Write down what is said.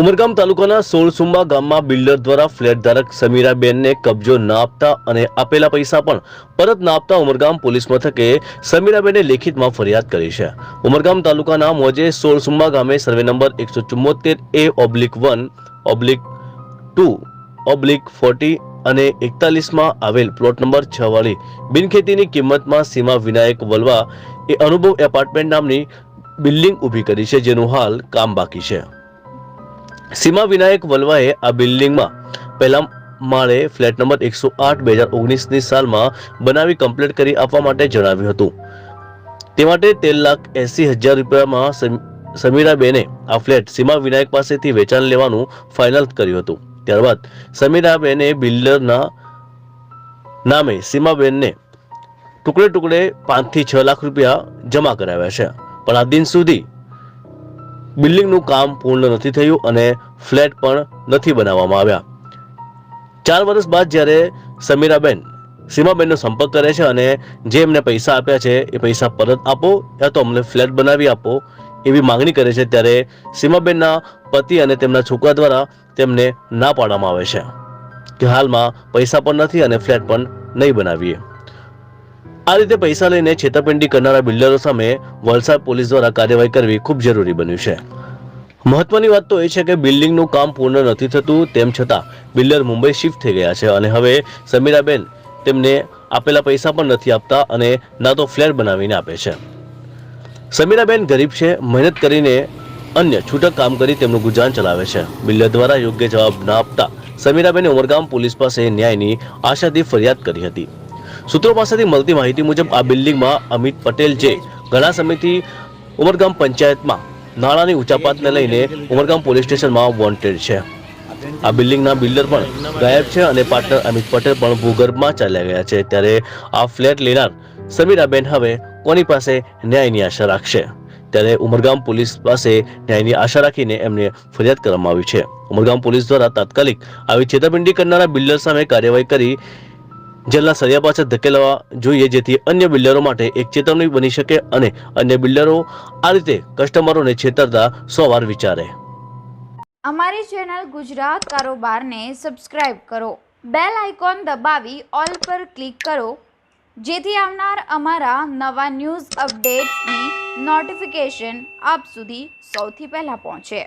ઉમરગામ તાલુકાના સોળસુંબા ગામમાં બિલ્ડર દ્વારા ફ્લેટ ધારક સમીરાબેનને કબજો ના આપતા અને આપેલા પૈસા પણ પરત ન આપતા ઉમરગામ પોલીસ મથકે સમીરાબેને લેખિતમાં ફરિયાદ કરી છે. ઉમરગામ તાલુકાના મોજે સોળસુંબા ગામે સર્વે નંબર એકસો ચુમ્મોતેર A oblique one, oblique two, oblique forty અને એકતાલીસમાં આવેલ પ્લોટ નંબર છ વાળી બિનખેતીની કિંમતમાં સીમા વિનાયક વલવા એ અનુભવ એપાર્ટમેન્ટ નામની બિલ્ડિંગ ઊભી કરી છે, જેનું હાલ કામ બાકી છે. સીમા વિનાયક વલવાએ આ બિલ્ડિંગમાં પહેલા માળે ફ્લેટ નંબર એકસો આઠ બે હજાર ઓગણીસની સાલમાં બનાવી કમ્પ્લીટ કરી આપવા માટે જણાવ્યું હતું. તે માટે તેર લાખ એસી હજાર રૂપિયામાં સમ- સમીરાબેને આ ફ્લેટ સીમા વિનાયક પાસેથી વેચાણ લેવાનું ફાઇનલ કર્યું હતું. ત્યારબાદ સમીરાબેને બિલ્ડરના નામે સીમાબેનને ટુકડે ટુકડે પાંચથી છ લાખ રૂપિયા જમા કરાવ્યા છે. પણ આ દિન સુધી બિલ્ડિંગનું કામ પૂર્ણ નથી થયું અને ફ્લેટ પણ નથી બનાવવામાં આવ્યા. ચાર વર્ષ બાદ જ્યારે સમીરાબેન સીમાબેનનો સંપર્ક કરે છે અને જે એમને પૈસા આપ્યા છે, એ પૈસા પરત આપો યા તો અમને ફ્લેટ બનાવી આપો એવી માંગણી કરે છે, ત્યારે સીમાબેનના પતિ અને તેમના છોકરા દ્વારા તેમને ના પાડવામાં આવે છે કે હાલમાં પૈસા પણ નથી અને ફ્લેટ પણ નહીં બનાવીએ. આ રીતે પૈસા લઈને છેતરપિંડી કરનારા બિલ્ડરો સામે વલસાડ પોલીસ દ્વારા કાર્યવાહી કરવી ખૂબ જરૂરી બન્યું છે. મહત્વની વાત તો એ છે કે બિલ્ડિંગનું કામ પૂર્ણ નથી થતું, તેમ છતાં બિલ્ડર મુંબઈ શિફ્ટ થઈ ગયા છે અને હવે સમીરાબેન તેમને આપેલા પૈસા પણ નથી આપતા અને ના તો ફ્લેટ બનાવીને આપે છે. સમીરાબેન ગરીબ છે, મહેનત કરીને અન્ય છૂટક કામ કરી તેમનું ગુજરાન ચલાવે છે. બિલ્ડર દ્વારા યોગ્ય જવાબ ન આપતા સમીરાબેને ઉમરગામ પોલીસ પાસે ન્યાયની આશાથી ફરિયાદ કરી હતી. સૂત્રો પાસેથી મળતી માહિતી મુજબ આ બિલ્ડિંગમાં અમિત પટેલ જે ઘણા સમયથી ઉમરગામ પંચાયતમાં નાણાંની ઉચાપાતને લઈને ઉમરગામ પોલીસ સ્ટેશનમાં વોન્ટેડ છે. આ બિલ્ડિંગના બિલ્ડર પણ ગાયબ છે અને પાર્ટનર અમિત પટેલ પણ ભૂગર્ભમાં ચાલ્યા ગયા છે. ત્યારે આ ફ્લેટ લેનાર સમીરાબેન હવે કોની પાસે ન્યાયની આશા રાખશે? ત્યારે ઉમરગામ પોલીસ પાસે ન્યાયની આશા રાખીને એમને ફરિયાદ કરવામાં આવી છે. ઉમરગામ પોલીસ દ્વારા તાત્કાલિક આવી છેતરપિંડી કરનારા બિલ્ડર સામે કાર્યવાહી કરી જેલના સળિયા પાછળ ધકેલવા જોઈએ, જેથી અન્ય બિલ્ડરો માટે એક ચેતવણી બની શકે અને અન્ય બિલ્ડરો આ રીતે કસ્ટમરોને છેતરતા સો વાર વિચારે. અમારી ચેનલ ગુજરાત કારોબારને સબસ્ક્રાઇબ કરો, બેલ આઇકોન દબાવી ઓલ પર ક્લિક કરો, જેથી આવનાર અમારા નવા ન્યૂઝ અપડેટ્સની નોટિફિકેશન આપ સુધી સૌથી પહેલાં પહોંચે.